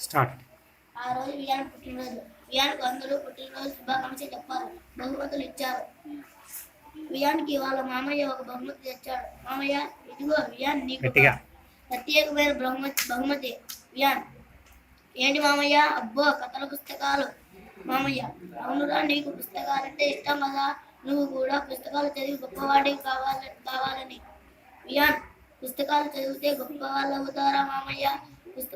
Start. ఆ రోజు Wiaan పుట్టినరోజు. వియాన్కు అందరూ పుట్టినరోజు శుభాకాంక్షలు చెప్పారు. బహుమతులు ఇచ్చారు. వియాన్కి వాళ్ళ మామయ్య ఒక బహుమతి తెచ్చాడు. మామయ్య ఇదిగో వియాన్ నీకు. ప్రత్యేకమైన బహుమతి బహుమతి. వియాన్ ఏంటి మామయ్య? అబ్బో కథల పుస్తకాలు. మామయ్య అవునురా నీకు పుస్తకాలంటే ఇష్టం కదా. నువ్వు కూడా పుస్తకాలు చదివి గొప్పవాడివి కావాలి కావాలని. వియాన్ పుస్తకాలు చదివితే గొప్ప వాళ్ళు అవుతారా మామయ్య?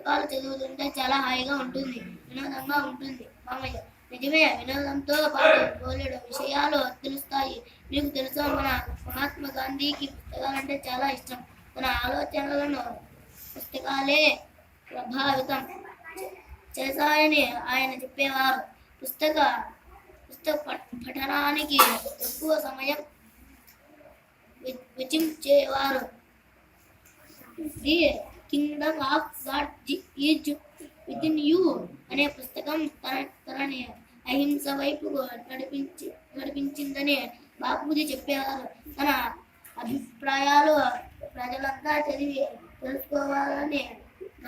పుస్తకాలు చదువుతుంటే చాలా హాయిగా ఉంటుంది. వినోదంగా ఉంటుంది. మామయ్య నిజమే వినోదంతో పాటు బోలెడు విషయాలు తెలుస్తాయి. మీకు తెలుసా మన మహాత్మా గాంధీకి పుస్తకాలంటే చాలా ఇష్టం. తన ఆలోచనలను పుస్తకాలే ప్రభావితం చేశాయని ఆయన చెప్పేవారు. పుస్తక పుస్తక పఠనానికి ఎక్కువ సమయం వె- వెచ్చించేవారు kingdom of God is within you అనే పుస్తకం తన తనని అహింస వైపు నడిపించి నడిపించిందని బాపూజీ చెప్పేవారు తన అభిప్రాయాలు ప్రజలంతా చదివి తెలుసుకోవాలని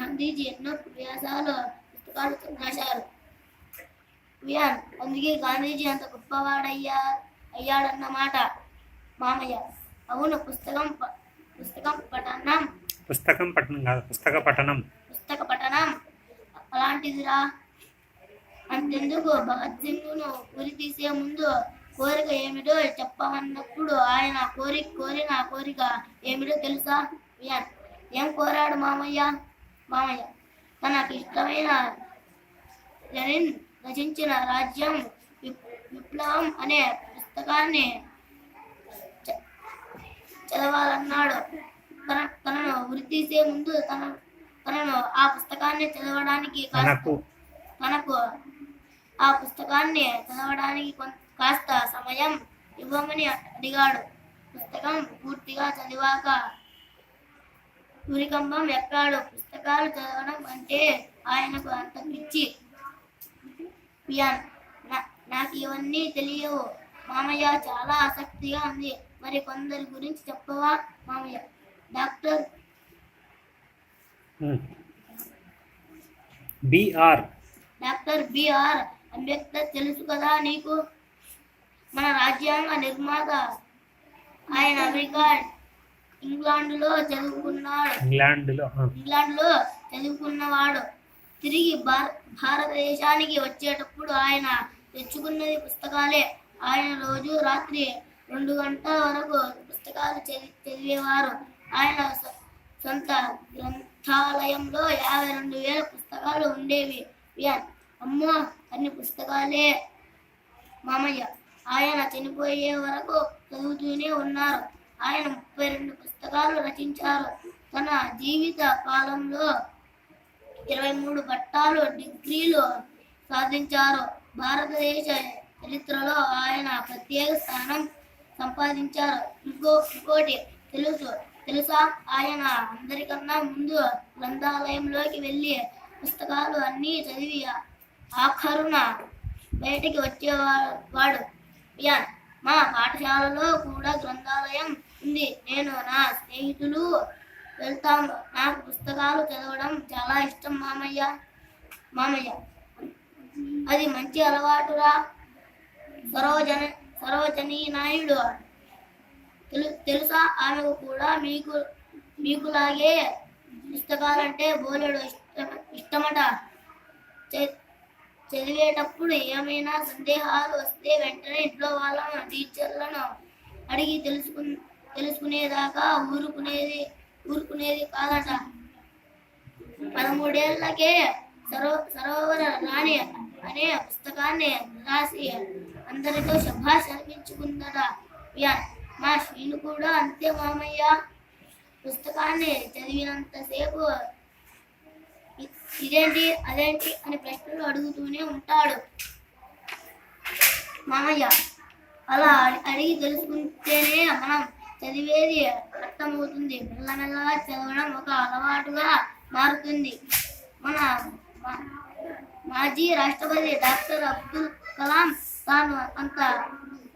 గాంధీజీ ఎన్నో వ్యాసాలు పుస్తకాలు రాశారు. వియాన్ అందుకే గాంధీజీ అంత గొప్పవాడయ్యా అయ్యాడన్నమాట. మామయ్య అవును పుస్తకం ప- పుస్తకం పఠనం పుస్తకం పఠనం కాదు పుస్తక పఠనం. పుస్తక పఠనం? అలాంటిదిరా. అంతెందుకు? భగత్సింగ్ను ఉరి తీసే ముందు కోరిక ఏమిటో చెప్పమన్నప్పుడు ఆయన కోరి కోరిన కోరిక ఏమిటో తెలుసా? వియాన్. ఏం కోరాడు మామయ్య? మామయ్య తనకు ఇష్టమైన లెనిన్ రచించిన రాజ్యం విప్- విప్లవం అనే పుస్తకాన్ని చదవాలన్నాడు. తన తనను ఉరి తీసే ముందు తన తనను ఆ పుస్తకాన్ని చదవడానికి తనకు. తనకు ఆ పుస్తకాన్ని చదవడానికి కాస్త సమయం ఇవ్వమని అడిగాడు. పుస్తకం పూర్తిగా చదివాక ఉరికంబం ఎక్కాడు. పుస్తకాలు చదవడం అంటే ఆయనకు అంత పిచ్చి. నాకు ఇవన్నీ తెలియవు. మామయ్య చాలా ఆసక్తిగా ఉంది. మరి కొందరి గురించి చెప్పవా మామయ్య? Doctor B R. Doctor B R Ambedkar తెలుసు కదా నీకు? మన రాజ్యాంగ నిర్మాత ఆయన అమెరికా ఇంగ్లాండ్లో చదువుకున్నాడు. ఇంగ్లాండ్లో ఆ, ఇంగ్లాండ్లో చదువుకున్నవాడు. తిరిగి భార- భారతదేశానికి వచ్చేటప్పుడు ఆయన తెచ్చుకున్నది పుస్తకాలే. ఆయన రోజు రాత్రి రెండు గంటల వరకు పుస్తకాలు చదివి చదివేవారు. ఆయన సొంత గ్రంథాలయంలో యాభై రెండు వేల పుస్తకాలు ఉండేవి. అమ్మో అన్ని పుస్తకాలే. మామయ్య ఆయన చనిపోయే వరకు చదువుతూనే ఉన్నారు. ఆయన ముప్పై రెండు పుస్తకాలు రచించారు. తన జీవిత కాలంలో ఇరవై మూడు పట్టాలు డిగ్రీలు సాధించారు. భారతదేశ చరిత్రలో ఆయన ప్రత్యేక స్థానం సంపాదించారు. ఇంకో ఇంకోటి తెలుసు. తెలుసా? ఆయన అందరికన్నా ముందు గ్రంథాలయంలోకి వెళ్ళి పుస్తకాలు అన్నీ చదివి ఆఖరున బయటికి వచ్చేవాడు. పియాన్ మా పాఠశాలలో కూడా గ్రంథాలయం ఉంది. నేను నా స్నేహితులు వెళ్తాం. నాకు పుస్తకాలు చదవడం చాలా ఇష్టం మామయ్య. మామయ్య అది మంచి అలవాటురా. సరోజన సరోజనీ నాయుడు తెలుసా? ఆమెకు కూడా మీకు మీకులాగే పుస్తకాలంటే బోలెడు ఇష్టం ఇష్టమట. చ- చదివేటప్పుడు ఏమైనా సందేహాలు వస్తే వెంటనే ఇంట్లో వాళ్ళను టీచర్లను అడిగి తెలుసుకు తెలుసుకునేదాకా ఊరుకునేది ఊరుకునేది కాదట. పదమూడేళ్ళకే సరో సరోవర రాణి అనే పుస్తకాన్ని రాసి అందరితో శుభాష్ అనిపించుకుందట. యా మా శ్రీను కూడా అంతే మామయ్య. పుస్తకాన్ని చదివినంతసేపు ఇదేంటి అదేంటి అని ప్రశ్నలు అడుగుతూనే ఉంటాడు. మామయ్య అలా అడిగి తెలుసుకుంటేనే మనం చదివేది అర్థమవుతుంది. మెల్లమెల్లగా చదవడం ఒక అలవాటుగా మారుతుంది. మన మాజీ రాష్ట్రపతి డాక్టర్ అబ్దుల్ కలాం తాను అంత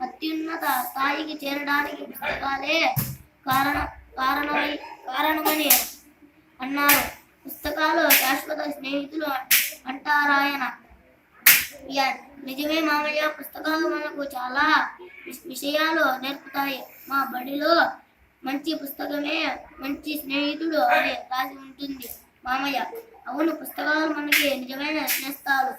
అత్యున్నత స్థాయికి చేరడానికి పుస్తకాలే కారణ కారణమై కారణమని అన్నారు. పుస్తకాలు శాశ్వత స్నేహితులు అంటారాయన. నిజమే మామయ్య పుస్తకాలు మనకు చాలా విషయాలు నేర్పుతాయి. మా బడిలో మంచి పుస్తకమే మంచి స్నేహితుడు అని రాసి ఉంటుంది మామయ్య. అవును పుస్తకాలు మనకి నిజమైన స్నేహితాలు